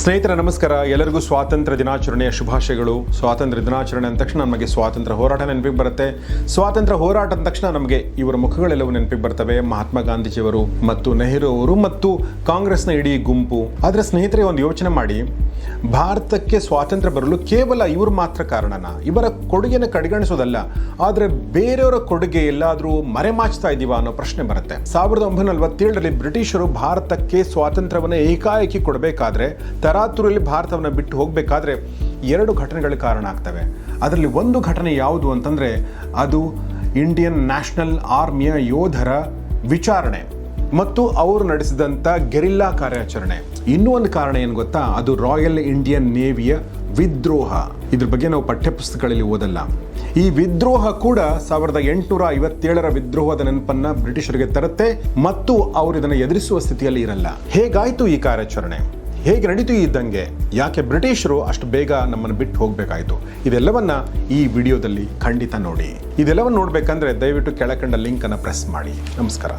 ಸ್ನೇಹಿತರ, ನಮಸ್ಕಾರ. ಎಲ್ಲರಿಗೂ ಸ್ವಾತಂತ್ರ್ಯ ದಿನಾಚರಣೆಯ ಶುಭಾಶಯಗಳು. ಸ್ವಾತಂತ್ರ್ಯ ದಿನಾಚರಣೆ ಅಂದ ತಕ್ಷಣ ನಮಗೆ ಸ್ವಾತಂತ್ರ್ಯ ಹೋರಾಟ ನೆನಪಿಗೆ ಬರುತ್ತೆ. ಸ್ವಾತಂತ್ರ್ಯ ಹೋರಾಟ ಅಂದ ತಕ್ಷಣ ನಮಗೆ ಇವರ ಮುಖಗಳೆಲ್ಲವೂ ನೆನಪಿಗೆ ಬರ್ತವೆ. ಮಹಾತ್ಮ ಗಾಂಧೀಜಿಯವರು ಮತ್ತು ನೆಹರು ಅವರು ಮತ್ತು ಕಾಂಗ್ರೆಸ್ನ ಇಡೀ ಗುಂಪು. ಆದರೆ ಸ್ನೇಹಿತರೆ, ಒಂದು ಯೋಚನೆ ಮಾಡಿ. ಭಾರತಕ್ಕೆ ಸ್ವಾತಂತ್ರ್ಯ ಬರಲು ಕೇವಲ ಇವರು ಮಾತ್ರ ಕಾರಣನ. ಇವರ ಕೊಡುಗೆನ ಕಡೆಗಣಿಸೋದಲ್ಲ. ಆದರೆ ಬೇರೆಯವರ ಕೊಡುಗೆ ಎಲ್ಲಾದರೂ ಮರೆಮಾಚ್ತಾ ಇದ್ದೀವಾ ಅನ್ನೋ ಪ್ರಶ್ನೆ ಬರುತ್ತೆ. ಸಾವಿರದ ಒಂಬೈನೂರ ನಲವತ್ತೇಳರಲ್ಲಿ ಬ್ರಿಟಿಷರು ಭಾರತಕ್ಕೆ ಸ್ವಾತಂತ್ರ್ಯವನ್ನು ಏಕಾಏಕಿ ಕೊಡಬೇಕಾದ್ರೆ ತರಾತುರಲ್ಲಿ ಭಾರತವನ್ನು ಬಿಟ್ಟು ಹೋಗಬೇಕಾದ್ರೆ ಎರಡು ಘಟನೆಗಳು ಕಾರಣ ಆಗ್ತವೆ. ಅದರಲ್ಲಿ ಒಂದು ಘಟನೆ ಯಾವುದು ಅಂತಂದರೆ ಅದು ಇಂಡಿಯನ್ ನ್ಯಾಷನಲ್ ಆರ್ಮಿಯ ಯೋಧರ ವಿಚಾರಣೆ ಮತ್ತು ಅವರು ನಡೆಸಿದಂಥ ಗೆರಿಲ್ಲಾ ಕಾರ್ಯಾಚರಣೆ. ಇನ್ನೂ ಒಂದು ಕಾರಣ ಏನು ಗೊತ್ತಾ? ಅದು ರಾಯಲ್ ಇಂಡಿಯನ್ ನೇವಿಯ ವಿದ್ರೋಹ. ಇದ್ರ ಬಗ್ಗೆ ನಾವು ಪಠ್ಯಪುಸ್ತಕಗಳಲ್ಲಿ ಓದಲ್ಲ. ಈ ವಿದ್ರೋಹ ಕೂಡ ಸಾವಿರದ ಎಂಟುನೂರ ಐವತ್ತೇಳರ ವಿದ್ರೋಹದ ನೆನಪನ್ನ ಬ್ರಿಟಿಷರಿಗೆ ತರುತ್ತೆ ಮತ್ತು ಅವರು ಇದನ್ನು ಎದುರಿಸುವ ಸ್ಥಿತಿಯಲ್ಲಿ ಇರಲ್ಲ. ಹೇಗಾಯ್ತು ಈ ಕಾರ್ಯಾಚರಣೆ? ಹೇಗೆ ನಡೀತು ಇದ್ದಂಗೆ? ದಂಗೆ ಯಾಕೆ ಬ್ರಿಟಿಷರು ಅಷ್ಟು ಬೇಗ ನಮ್ಮನ್ನು ಬಿಟ್ಟು ಹೋಗಬೇಕಾಯಿತು? ಇದೆಲ್ಲವನ್ನ ಈ ವಿಡಿಯೋದಲ್ಲಿ ಖಂಡಿತ ನೋಡಿ. ಇದೆಲ್ಲವನ್ನು ನೋಡಬೇಕಂದ್ರೆ ದಯವಿಟ್ಟು ಕೆಳಕಂಡ ಲಿಂಕನ್ನು ಪ್ರೆಸ್ ಮಾಡಿ. ನಮಸ್ಕಾರ.